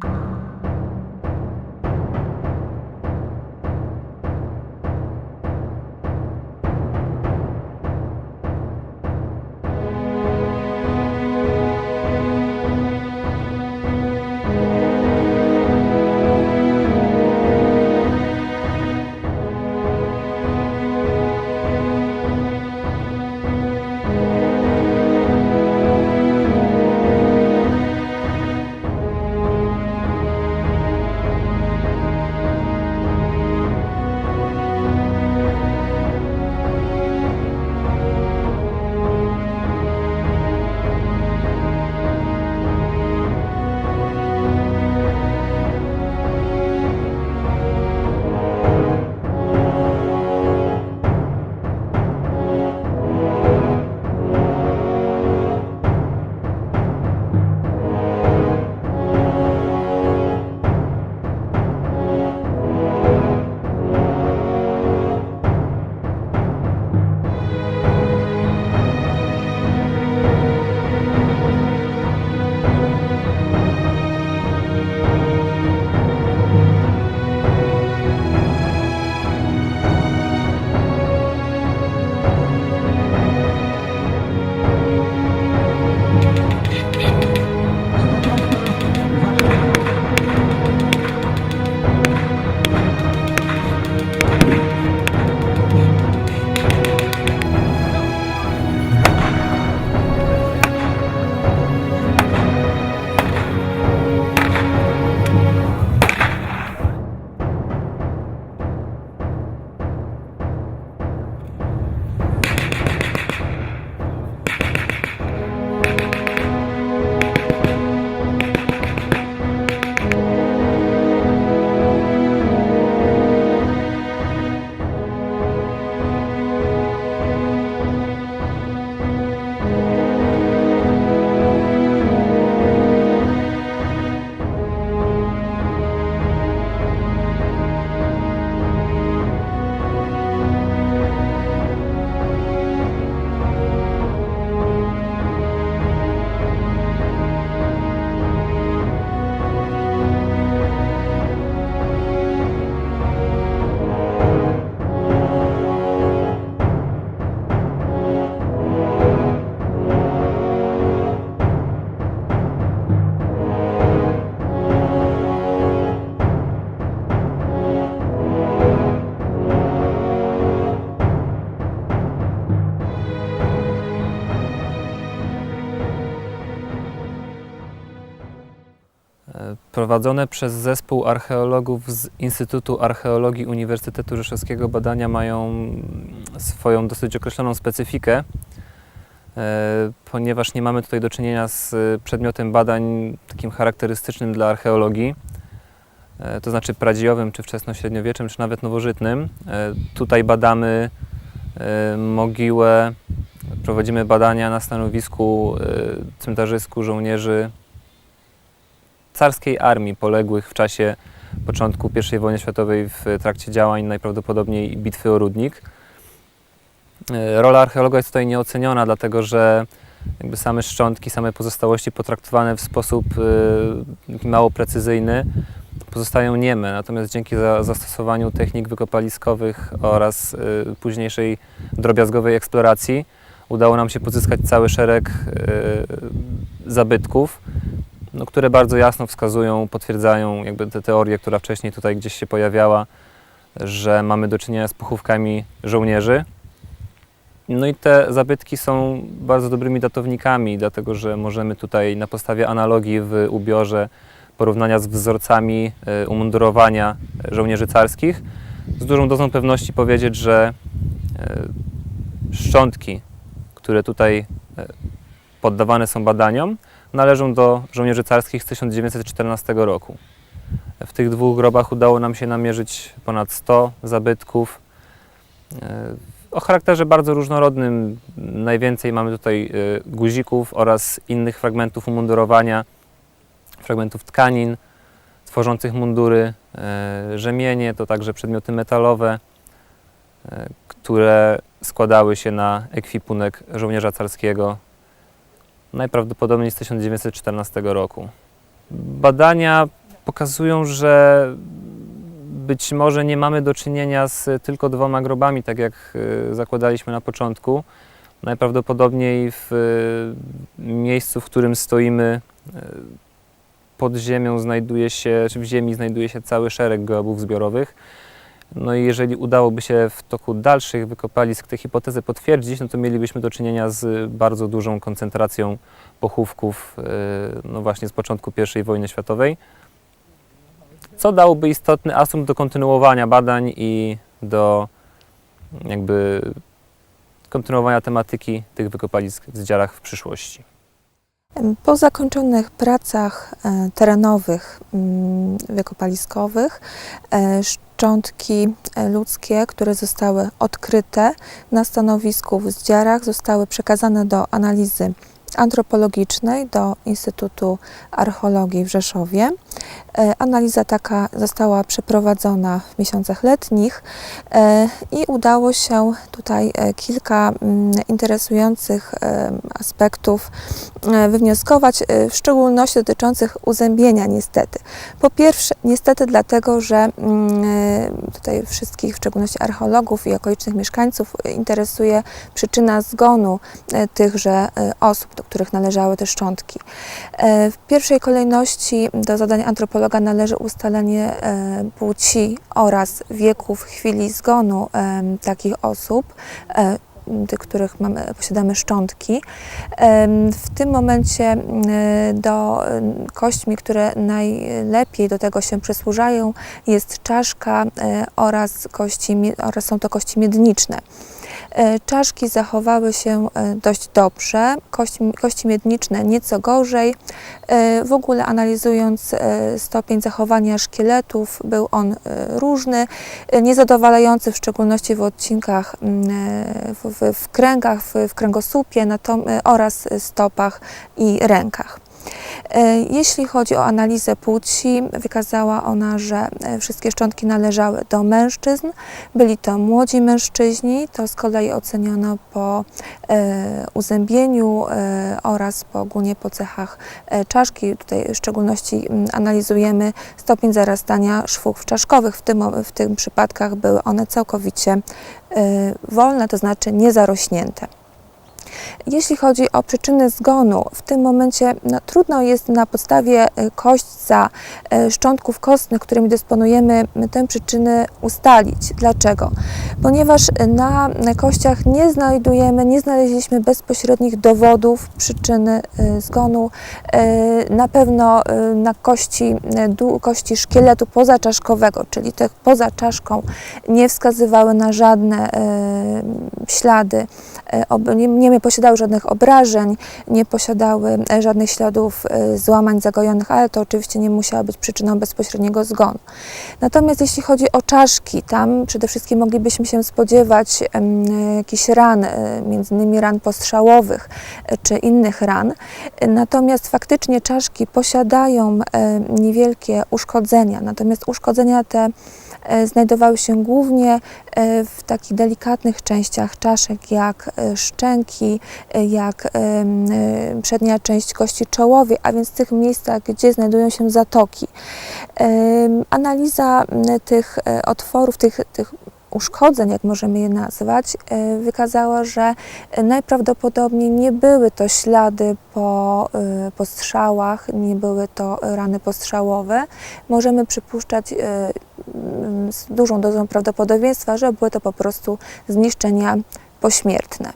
you Prowadzone przez zespół archeologów z Instytutu Archeologii Uniwersytetu Rzeszowskiego badania mają swoją dosyć określoną specyfikę, e, ponieważ nie mamy tutaj do czynienia z przedmiotem badań takim charakterystycznym dla archeologii, e, to znaczy pradziejowym, czy wczesnośredniowiecznym, czy nawet nowożytnym. E, Tutaj badamy mogiłę, prowadzimy badania na stanowisku cmentarzysku żołnierzy carskiej armii poległych w czasie początku I wojny światowej w trakcie działań najprawdopodobniej bitwy o Rudnik. E, Rola archeologa jest tutaj nieoceniona, dlatego że jakby same szczątki, same pozostałości potraktowane w sposób e, mało precyzyjny pozostają nieme, natomiast dzięki za, zastosowaniu technik wykopaliskowych oraz e, późniejszej drobiazgowej eksploracji udało nam się pozyskać cały szereg zabytków, no, które bardzo jasno wskazują, potwierdzają jakby tę teorię, która wcześniej tutaj gdzieś się pojawiała, że mamy do czynienia z pochówkami żołnierzy. No i te zabytki są bardzo dobrymi datownikami, dlatego że możemy tutaj na podstawie analogii w ubiorze, porównania z wzorcami e, umundurowania e, żołnierzy carskich, z dużą dozą pewności powiedzieć, że e, szczątki, które tutaj poddawane są badaniom, należą do żołnierzy carskich z 1914 roku. W tych dwóch grobach udało nam się namierzyć ponad 100 zabytków e, o charakterze bardzo różnorodnym. Najwięcej mamy tutaj e, guzików oraz innych fragmentów umundurowania, fragmentów tkanin tworzących mundury, e, rzemienie, to także przedmioty metalowe, które składały się na ekwipunek żołnierza carskiego najprawdopodobniej z 1914 roku. Badania pokazują, że być może nie mamy do czynienia z tylko dwoma grobami, tak jak y, zakładaliśmy na początku. Najprawdopodobniej w y, miejscu, w którym stoimy, y, pod ziemią znajduje się, czy w ziemi znajduje się cały szereg grobów zbiorowych. No i jeżeli udałoby się w toku dalszych wykopalisk tę hipotezę potwierdzić, no to mielibyśmy do czynienia z bardzo dużą koncentracją pochówków, y, no właśnie z początku I wojny światowej, co dałoby istotny asumpt do kontynuowania badań i do jakby kontynuowania tematyki tych wykopalisk w Zdziarach w przyszłości. Po zakończonych pracach e, terenowych, mm, wykopaliskowych, e, szczątki e, ludzkie, które zostały odkryte na stanowisku w Zdziarach, zostały przekazane do analizy antropologicznej do Instytutu Archeologii w Rzeszowie. E, Analiza taka została przeprowadzona w miesiącach letnich e, i udało się tutaj e, kilka mm, interesujących aspektów wywnioskować, w szczególności dotyczących uzębienia niestety. Po pierwsze, niestety dlatego, że mm, tutaj wszystkich, w szczególności archeologów i okolicznych mieszkańców interesuje przyczyna zgonu tychże osób, do których należały te szczątki. W pierwszej kolejności do antropologa należy ustalenie e, płci oraz wieku w chwili zgonu em, takich osób, e, tych, których mamy, posiadamy szczątki. W tym momencie do kośćmi, które najlepiej do tego się przysłużają, jest czaszka e, oraz, kości, oraz są to kości miedniczne. E, Czaszki zachowały się e, dość dobrze, kości, kości miedniczne nieco gorzej. E, W ogóle analizując stopień zachowania szkieletów, był on różny, niezadowalający w szczególności w odcinkach mm, w, w, kręgach, w, w kręgosłupie oraz stopach i rękach. E, Jeśli chodzi o analizę płci, wykazała ona, że e, wszystkie szczątki należały do mężczyzn. Byli to młodzi mężczyźni, to z kolei oceniono po e, uzębieniu oraz po ogólnie po cechach czaszki. Tutaj w szczególności analizujemy stopień zarastania szwów czaszkowych. W tym, w tym przypadkach były one całkowicie wolne, to znaczy niezarośnięte. Jeśli chodzi o przyczyny zgonu, w tym momencie no, trudno jest na podstawie e, kośćca, e, szczątków kostnych, którymi dysponujemy, tę przyczynę ustalić. Dlaczego? Ponieważ na kościach nie znajdujemy, nie znaleźliśmy bezpośrednich dowodów przyczyny e, zgonu. E, Na pewno e, na kości, e, kości szkieletu pozaczaszkowego, czyli tych poza czaszką, nie wskazywały na żadne e, ślady e, nie, nie posiadały żadnych obrażeń, nie posiadały e, żadnych śladów e, złamań zagojonych, ale to oczywiście nie musiała być przyczyną bezpośredniego zgonu. Natomiast jeśli chodzi o czaszki, tam przede wszystkim moglibyśmy się spodziewać jakichś ran, e, między innymi ran postrzałowych czy innych ran. Natomiast faktycznie czaszki posiadają niewielkie uszkodzenia, natomiast uszkodzenia te znajdowały się głównie e, w takich delikatnych częściach czaszek, jak e, szczęki, e, jak e, przednia część kości czołowej, a więc w tych miejscach, gdzie znajdują się zatoki. Analiza tych e, otworów, tych, tych uszkodzeń, jak możemy je nazwać, e, wykazała, że e, najprawdopodobniej nie były to ślady po, e, po strzałach, nie były to rany postrzałowe. Możemy przypuszczać e, z dużą dozą prawdopodobieństwa, że były to po prostu zniszczenia pośmiertne.